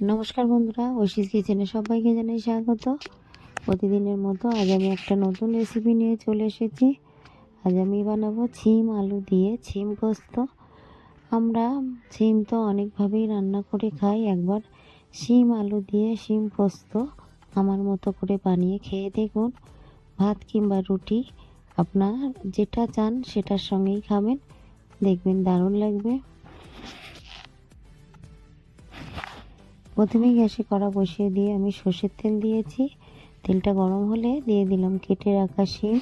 নমস্কার বন্ধুরা ঐশিস কিচেনে সবাইকে জানাই স্বাগত। প্রতিদিনের মতো আজ আমি একটা নতুন রেসিপি নিয়ে চলে এসেছি। আজ আমি বানাবো ছিম আলু দিয়ে ছিম পোস্ত। আমরা ছিম তো অনেকভাবেই রান্না করে খাই, একবার শিম আলু দিয়ে শিম পোস্ত আমার মতো করে বানিয়ে খেয়ে দেখুন। ভাত কিংবা রুটি আপনার যেটা চান সেটার সঙ্গেই খাবেন, দেখবেন দারুণ লাগবে। প্রথমেই গ্যাসে কড়া বসিয়ে দিয়ে আমি সর্ষের তেল দিয়েছি। তেলটা গরম হলে দিয়ে দিলাম কেটে রাখা শিম।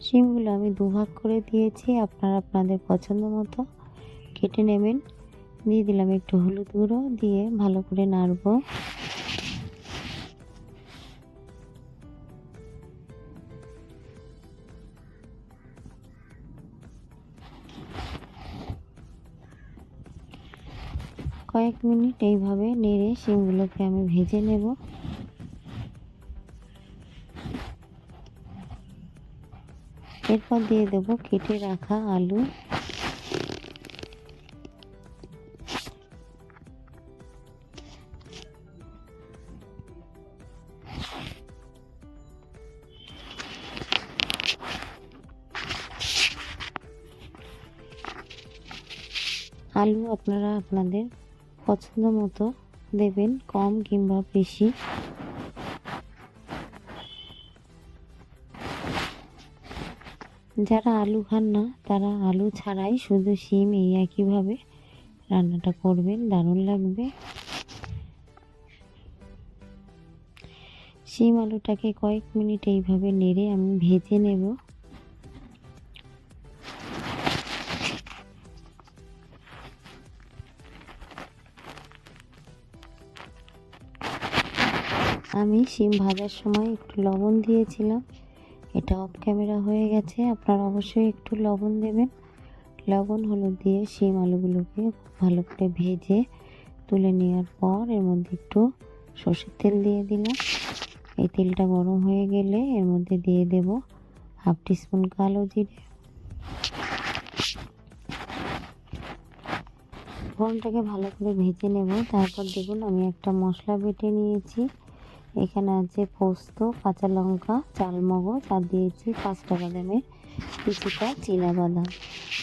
শিমগুলো আমি দুভাগ করে দিয়েছি, আপনারা আপনাদের পছন্দ মতো। কেটে নেবেন। দিয়ে দিলাম একটু হলুদ গুঁড়ো, দিয়ে ভালো করে নাড়বো। কয়েক মিনিট এইভাবে নেড়ে শিমগুলোকে আমি ভেজে নেব। এরপর দিয়ে দেবো কেটে রাখা আলু। আলু আপনারা আপনাদের পছন্দ মতো দেবেন, কম কিংবা বেশি। যারা আলু খান না, তারা আলু ছাড়াই শুধু শিম এই একইভাবে রান্নাটা করবেন, দারুণ লাগবে। শিম আলুটাকে কয়েক মিনিট এইভাবে নেড়ে আমি ভেজে নেব। আমি শিম ভাজার সময় একটু লবণ দিয়েছিলাম। এটা অফ ক্যামেরা হয়ে গেছে, আপনারা অবশ্যই একটু লবণ দেবেন। লবণ হলুদ দিয়ে শিম আলুগুলোকে খুব ভালো করে ভেজে তুলে নেওয়ার পর এর মধ্যে একটু সর্ষের তেল দিয়ে দিলাম। এই তেলটা গরম হয়ে গেলে এর মধ্যে দিয়ে দেব হাফ টিস্পুন কালো জিরে। ফোড়নটাকে ভালো করে ভেজে নেব। তারপর দেখুন আমি একটা মশলা বেটে নিয়েছি। এখানে আছে পোস্ত, কাঁচা লঙ্কা, চালমগজ, আর দিয়েছি পাঁচটা বাদামের কিছুটা বাদাম।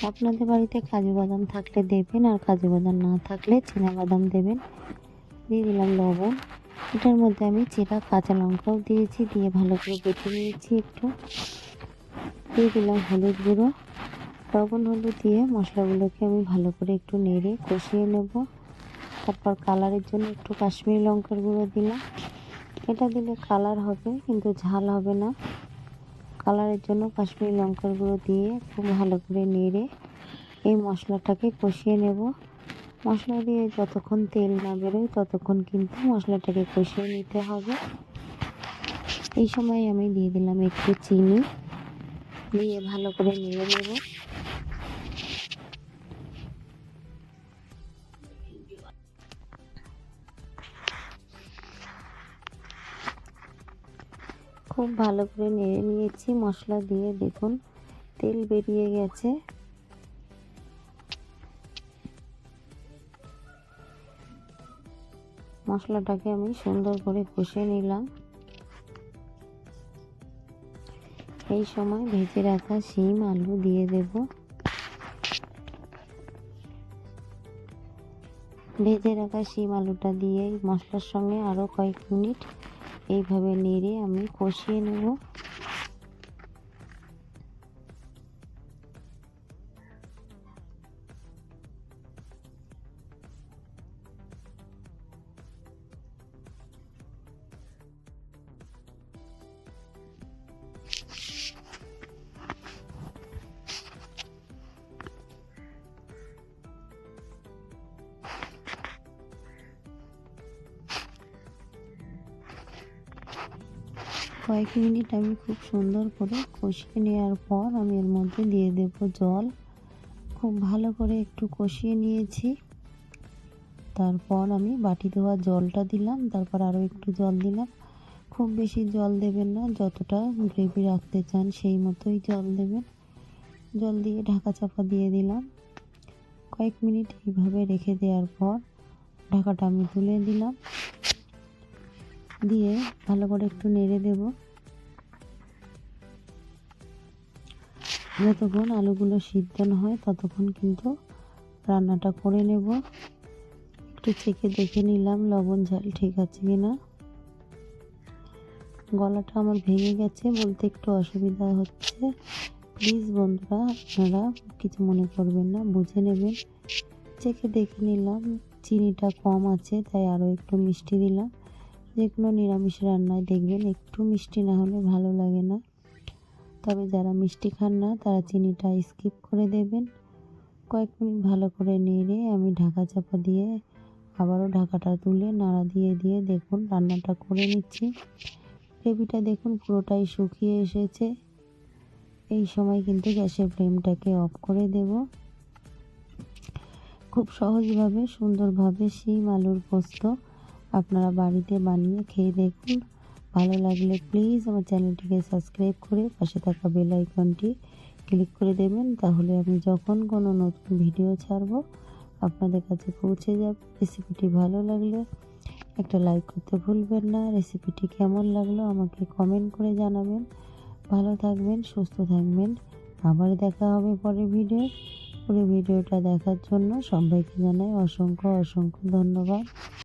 আপনাদের বাড়িতে কাজু বাদাম থাকলে দেবেন আর কাজু বাদাম না থাকলে বাদাম দেবেন। দিয়ে দিলাম লবণ। এটার মধ্যে আমি চিরা কাঁচা লঙ্কাও দিয়েছি, দিয়ে ভালো করে বেটে নিয়েছি একটু। দিয়ে দিলাম হলুদ গুঁড়ো। লবণ হলুদ দিয়ে মশলাগুলোকে আমি ভালো করে একটু নেড়ে কষিয়ে নেব। তারপর কালারের জন্য একটু কাশ্মীরি লঙ্কার গুঁড়ো দিলাম। এটা দিলে কালার হবে, কিন্তু ঝাল হবে না। কালারের জন্য কাশ্মীরি লঙ্কার গুঁড়ো দিয়ে খুব ভালো করে নেড়ে এই মশলাটাকে কষিয়ে নেব। মশলা দিয়ে যতক্ষণ তেল না বেরোয় ততক্ষণ কিন্তু মশলাটাকে কষিয়ে নিতে হবে। এই সময় আমি দিয়ে দিলাম একটু চিনি, দিয়ে ভালো করে নেড়ে নেব। খুব ভালো করে নেড়ে নিয়েছি, মশলা দিয়ে দেখুন, তেল বেরিয়ে গেছে। মশলাটাকে আমি সুন্দর করে কষে নিলাম। এই সময় ভেজে রাখা শিম, আলু দিয়ে দেব। ভেজে রাখা শিম, আলুটা দিয়ে মশলার সঙ্গে আরও কয়েক মিনিট এইভাবে নেড়ে আমি কষিয়ে নেব। কয়েক মিনিট আমি খুব সুন্দর করে কষিয়ে নেওয়ার পর আমি এর মধ্যে দিয়ে দেব জল। খুব ভালো করে একটু কষিয়ে নিয়েছি। তারপর আমি বাটি ধোয়া জলটা দিলাম, তারপর আরও একটু জল দিলাম। খুব বেশি জল দেবেন না, যতটা গ্রেভি রাখতে চান সেই মতোই জল দেবেন। জল দিয়ে ঢাকা চাপা দিয়ে দিলাম। কয়েক মিনিট এইভাবে রেখে দেওয়ার পর ঢাকাটা আমি তুলে দিলাম। দিয়ে ভালো করে একটু নেড়ে দেব। যতক্ষণ আলুগুলো সিদ্ধ না হয় ততক্ষণ কিন্তু রান্নাটা করে নেব। একটু চেখে দেখে নিলাম লবণ ঝাল ঠিক আছে কিনা। গলাটা আমার ভেঙে গেছে, বলতে একটু অসুবিধা হচ্ছে। প্লিজ বন্ধুরা, আপনারা কিছু মনে করবেন না, বুঝে নেবেন। চেখে দেখে নিলাম, চিনিটা কম আছে, তাই আরও একটু মিষ্টি দিলাম। যে কোনো নিরামিষ রান্নায় দেখবেন একটু মিষ্টি না হলে ভালো লাগে না। তবে যারা মিষ্টি খান না, তারা চিনিটা স্কিপ করে দেবেন। কয়েক মিনিট ভালো করে নেড়ে আমি ঢাকা চাপা দিয়ে আবারও ঢাকাটা তুলে নাড়া দিয়ে দিয়ে দেখুন রান্নাটা করে নিচ্ছি। গ্রেভিটা দেখুন পুরোটাই শুকিয়ে এসেছে। এই সময় কিন্তু গ্যাসের ফ্লেমটাকে অফ করে দেব। খুব সহজভাবে, সুন্দরভাবে শিম আলুর পোস্ত আপনারা বাড়িতে বানিয়ে খেয়ে দেখুন। ভালো লাগলে প্লিজ আমার চ্যানেলটিকে সাবস্ক্রাইব করে পাশে থাকা বেল আইকনটি ক্লিক করে দেবেন। তাহলে আমি যখন কোনো নতুন ভিডিও ছাড়বো, আপনাদের কাছে পৌঁছে যাবে। রেসিপিটি ভালো লাগলে একটা লাইক করতে ভুলবেন না। রেসিপিটি কেমন লাগল আমাকে কমেন্ট করে জানাবেন। ভালো থাকবেন, সুস্থ থাকবেন। আবার দেখা হবে পরের ভিডিও পুরো ভিডিওটা দেখার জন্য সবাইকে জানাই অসংখ্য অসংখ্য ধন্যবাদ।